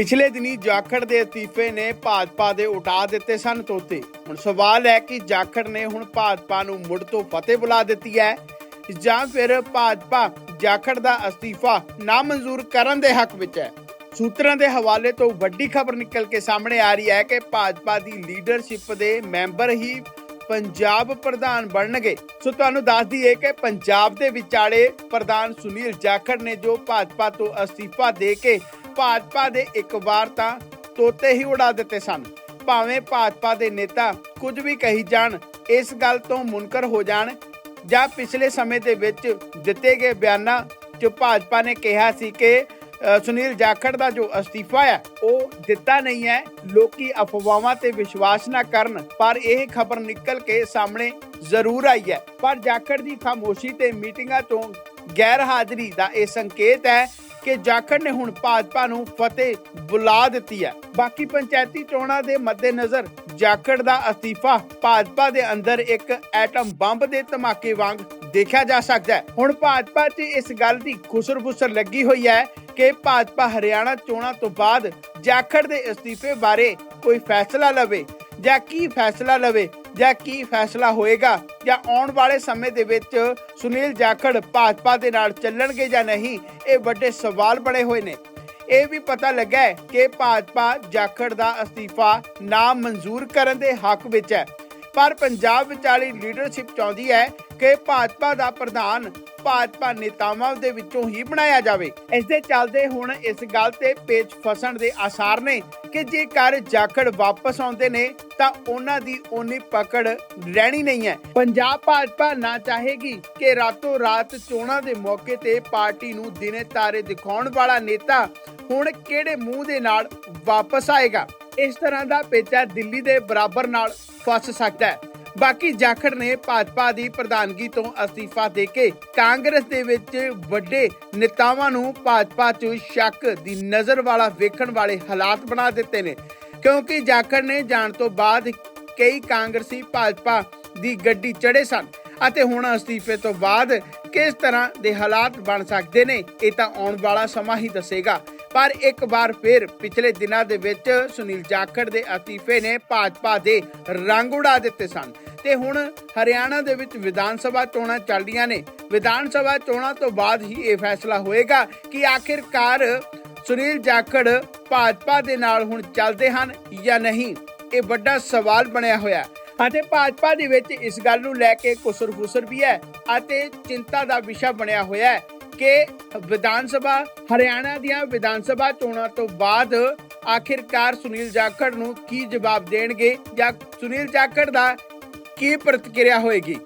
ਪਿਛਲੇ ਦਿਨੀ ਜਾਖੜ ਦੇ ਅਸਤੀਫੇ ਨੇ ਭਾਜਪਾ ਦੇ ਉਟਾ ਦਿੱਤੇ ਸਨ ਤੋਤੇ। ਹੁਣ ਸਵਾਲ ਹੈ ਕਿ ਜਾਖੜ ਨੇ ਹੁਣ ਭਾਜਪਾ ਨੂੰ ਮੁੜ ਤੋਂ ਫਤਿਹ ਬੁਲਾ ਦਿੱਤੀ ਹੈ ਜਾਂ ਫਿਰ ਭਾਜਪਾ ਜਾਖੜ ਦਾ ਅਸਤੀਫਾ ਨਾ ਮਨਜ਼ੂਰ ਕਰਨ ਦੇ ਹੱਕ ਵਿੱਚ ਹੈ? ਸੂਤਰਾਂ ਦੇ ਹਵਾਲੇ ਤੋਂ ਵੱਡੀ ਖਬਰ ਨਿਕਲ ਕੇ ਸਾਹਮਣੇ ਆ ਰਹੀ ਹੈ ਕਿ ਭਾਜਪਾ ਦੀ ਲੀਡਰਸ਼ਿਪ ਦੇ ਮੈਂਬਰ ਹੀ ਪੰਜਾਬ ਪ੍ਰਧਾਨ ਬਣਨਗੇ। ਸੋ ਤੁਹਾਨੂੰ ਦੱਸ ਦਈਏ ਕਿ ਪੰਜਾਬ ਦੇ ਵਿਚਾਲੇ ਪ੍ਰਧਾਨ ਸੁਨੀਲ ਜਾਖੜ ਨੇ ਜੋ ਭਾਜਪਾ ਤੋਂ ਅਸਤੀਫਾ ਦੇ ਕੇ ਭਾਜਪਾ ਦੇ ਇੱਕ ਵਾਰ ਤਾਂ ਤੋਤੇ ਹੀ ਉਡਾ ਦਿੱਤੇ ਸਨ। ਭਾਵੇਂ ਭਾਜਪਾ ਦੇ ਨੇਤਾ ਕੁਝ ਵੀ ਕਹੀ ਜਾਣ, ਇਸ ਗੱਲ ਤੋਂ ਮੁਨਕਰ ਹੋ ਜਾਣ ਜਾਂ ਪਿਛਲੇ ਸਮੇਂ ਦੇ ਵਿੱਚ ਦਿੱਤੇ ਗਏ ਬਿਆਨਾਂ 'ਚ ਭਾਜਪਾ ਨੇ ਕਿਹਾ ਸੀ ਕਿ ਸੁਨੀਲ ਜਾਖੜ ਦਾ ਜੋ ਅਸਤੀਫਾ ਹੈ, ਉਹ ਦਿੱਤਾ ਨਹੀਂ ਹੈ। ਲੋਕੀ ਅਫਵਾਹਾਂ ਤੇ ਵਿਸ਼ਵਾਸ ਨਾ ਕਰਨ, ਪਰ ਇਹ ਖਬਰ ਨਿਕਲ ਕੇ ਸਾਹਮਣੇ ਜ਼ਰੂਰ ਆਈ ਹੈ। ਪਰ ਜਾਖੜ ਦੀ ਖਾਮੋਸ਼ੀ ਤੇ ਮੀਟਿੰਗਾਂ ਤੋਂ ਗੈਰ ਹਾਜ਼ਰੀ ਦਾ ਇਹ ਸੰਕੇਤ ਹੈ ਕਿ ਜਾਖੜ ਨੇ ਹੁਣ ਭਾਜਪਾ ਨੂੰ ਫਤਿਹ ਬੁਲਾ ਦਿੱਤੀ ਹੈ। ਬਾਕੀ ਪੰਚਾਇਤੀ ਚੋਣਾਂ ਦੇ ਮੱਦੇਨਜ਼ਰ ਜਾਖੜ ਦਾ ਅਸਤੀਫਾ ਭਾਜਪਾ ਦੇ ਅੰਦਰ ਇੱਕ ਐਟਮ ਬੰਬ ਦੇ ਧਮਾਕੇ ਵਾਂਗ ਦੇਖਿਆ ਜਾ ਸਕਦਾ ਹੈ। ਹੁਣ ਭਾਜਪਾ 'ਚ ਇਸ ਗੱਲ ਦੀ ਖੁਸਰ-ਬੁਸਰ ਲੱਗੀ ਹੋਈ ਹੈ ਕਿ ਭਾਜਪਾ ਹਰਿਆਣਾ ਚੋਣਾਂ ਤੋਂ ਬਾਅਦ ਜਾਖੜ ਦੇ ਅਸਤੀਫੇ ਬਾਰੇ ਕੋਈ ਫੈਸਲਾ ਲਵੇ ਜਾਂ ਕੀ ਫੈਸਲਾ ਲਵੇ ਜਾਂ ਕੀ ਫੈਸਲਾ ਹੋਏਗਾ ਜਾਂ ਆਉਣ ਵਾਲੇ ਸਮੇਂ ਦੇ ਵਿੱਚ ਸੁਨੀਲ ਜਾਖੜ ਭਾਜਪਾ ਦੇ ਨਾਲ ਚੱਲਣਗੇ ਜਾਂ ਨਹੀਂ, ਇਹ ਵੱਡੇ ਸਵਾਲ ਬਣੇ ਹੋਏ ਨੇ। ਇਹ ਵੀ ਪਤਾ ਲੱਗਾ ਹੈ ਕਿ ਭਾਜਪਾ ਜਾਖੜ ਦਾ ਅਸਤੀਫਾ ਨਾ ਮਨਜ਼ੂਰ ਕਰਨ ਦੇ ਹੱਕ ਵਿੱਚ ਹੈ। ਪਰ ਪੰਜਾਬ ਵਿਚਾਲੀ ਲੀਡਰਸ਼ਿਪ ਚਾਹੁੰਦੀ ਹੈ ਕਿ ਭਾਜਪਾ ਦਾ ਪ੍ਰਧਾਨ ਭਾਜਪਾ ਨੇਤਾਵਾਂ ਦੇ ਵਿੱਚੋਂ ਹੀ ਬਣਾਇਆ ਜਾਵੇ। ਇਸ ਦੇ ਚੱਲਦੇ ਹੁਣ ਇਸ ਗੱਲ ਤੇ ਪੇਚ ਫਸਣ ਦੇ ਆਸਾਰ ਨੇ ਕਿ ਜੇਕਰ ਜਾਖੜ ਵਾਪਸ ਆਉਂਦੇ ਨੇ, ਤਾਂ ਉਹਨਾਂ ਦੀ ਓਨੀ ਪਕੜ ਰਹਿਣੀ ਨਹੀਂ ਹੈ। ਪੰਜਾਬ ਭਾਜਪਾ ਨਾ ਚਾਹੇਗੀ ਕਿ ਰਾਤੋਂ ਰਾਤ ਚੋਣਾਂ ਦੇ ਮੌਕੇ ਤੇ ਪਾਰਟੀ ਨੂੰ ਦਿਨੇ ਤਾਰੇ ਦਿਖਾਉਣ ਵਾਲਾ ਨੇਤਾ ਹੁਣ ਕਿਹੜੇ ਮੂੰਹ ਦੇ ਨਾਲ ਵਾਪਸ ਆਏਗਾ। ਇਸ ਤਰ੍ਹਾਂ ਦਾ ਪੇਚਾ ਦਿੱਲੀ ਦੇ ਬਰਾਬਰ ਨਾਲ ਫਸ ਸਕਦਾ ਹੈ। ਬਾਕੀ ਜਾਖੜ ਨੇ ਭਾਜਪਾ ਦੀ ਪ੍ਰਧਾਨਗੀ ਤੋਂ ਅਸਤੀਫਾ ਦੇ ਕੇ ਕਾਂਗਰਸ ਦੇ ਵਿੱਚ ਵੱਡੇ ਨੇਤਾਵਾਂ ਨੂੰ ਭਾਜਪਾ 'ਚ ਸ਼ੱਕ ਦੀ ਨਜ਼ਰ ਵਾਲਾ ਵੇਖਣ ਵਾਲੇ ਹਾਲਾਤ ਬਣਾ ਦਿੱਤੇ ਨੇ। ਕਿਉਂਕਿ ਜਾਖੜ ਨੇ ਜਾਣ ਤੋਂ ਬਾਅਦ ਕਈ ਕਾਂਗਰਸੀ ਭਾਜਪਾ ਦੀ ਗੱਡੀ ਚੜੇ ਸਨ ਅਤੇ ਹੁਣ ਅਸਤੀਫੇ ਤੋਂ ਬਾਅਦ ਕਿਸ ਤਰ੍ਹਾਂ ਦੇ ਹਾਲਾਤ ਬਣ ਸਕਦੇ ਨੇ, ਇਹ ਤਾਂ ਆਉਣ ਵਾਲਾ ਸਮਾਂ ਹੀ ਦੱਸੇਗਾ। ਪਰ ਇੱਕ ਵਾਰ ਫਿਰ ਪਿਛਲੇ ਦਿਨਾਂ ਦੇ ਵਿੱਚ ਸੁਨੀਲ ਜਾਖੜ ਦੇ ਅਸਤੀਫੇ ਨੇ ਭਾਜਪਾ ਦੇ ਰੰਗ ਉਡਾ ਦਿੱਤੇ ਸਨ। ਤੇ ਹੁਣ ਹਰਿਆਣਾ ਦੇ ਵਿੱਚ ਵਿਧਾਨ ਸਭਾ ਚੋਣਾਂ ਚੱਲ ਰਹੀਆਂ ਨੇ। ਵਿਧਾਨ ਸਭਾ ਚੋਣਾਂ ਤੋਂ ਬਾਅਦ ਹੀ ਇਹ ਫੈਸਲਾ ਹੋਏਗਾ ਕਿ ਆਖਿਰਕਾਰ ਸੁਨੀਲ ਜਾਖੜ ਭਾਜਪਾ ਦੇ ਨਾਲ ਹੁਣ ਚੱਲਦੇ ਹਨ ਜਾਂ ਨਹੀਂ। ਇਹ ਵੱਡਾ ਸਵਾਲ ਬਣਿਆ ਹੋਇਆ। ਅਤੇ ਭਾਜਪਾ ਦੇ ਵਿੱਚ ਇਸ ਗੱਲ ਨੂੰ ਲੈ ਕੇ ਕੁਸਰ-ਫੁਸਰ ਵੀ ਹੈ ਅਤੇ ਚਿੰਤਾ ਦਾ ਵਿਸ਼ਾ ਬਣਿਆ ਹੋਇਆ ਹੈ। ਕਿ ਵਿਧਾਨ ਸਭਾ ਹਰਿਆਣਾ ਦੀਆਂ ਵਿਧਾਨ ਸਭਾ ਚੋਣਾਂ ਤੋਂ ਬਾਅਦ ਆਖਿਰਕਾਰ ਸੁਨੀਲ ਜਾਖੜ ਨੂੰ ਕੀ ਜਵਾਬ ਦੇਣਗੇ ਜਾਂ ਸੁਨੀਲ ਜਾਖੜ ਦਾ ਕੀ ਪ੍ਰਤੀਕਿਰਿਆ ਹੋਏਗੀ?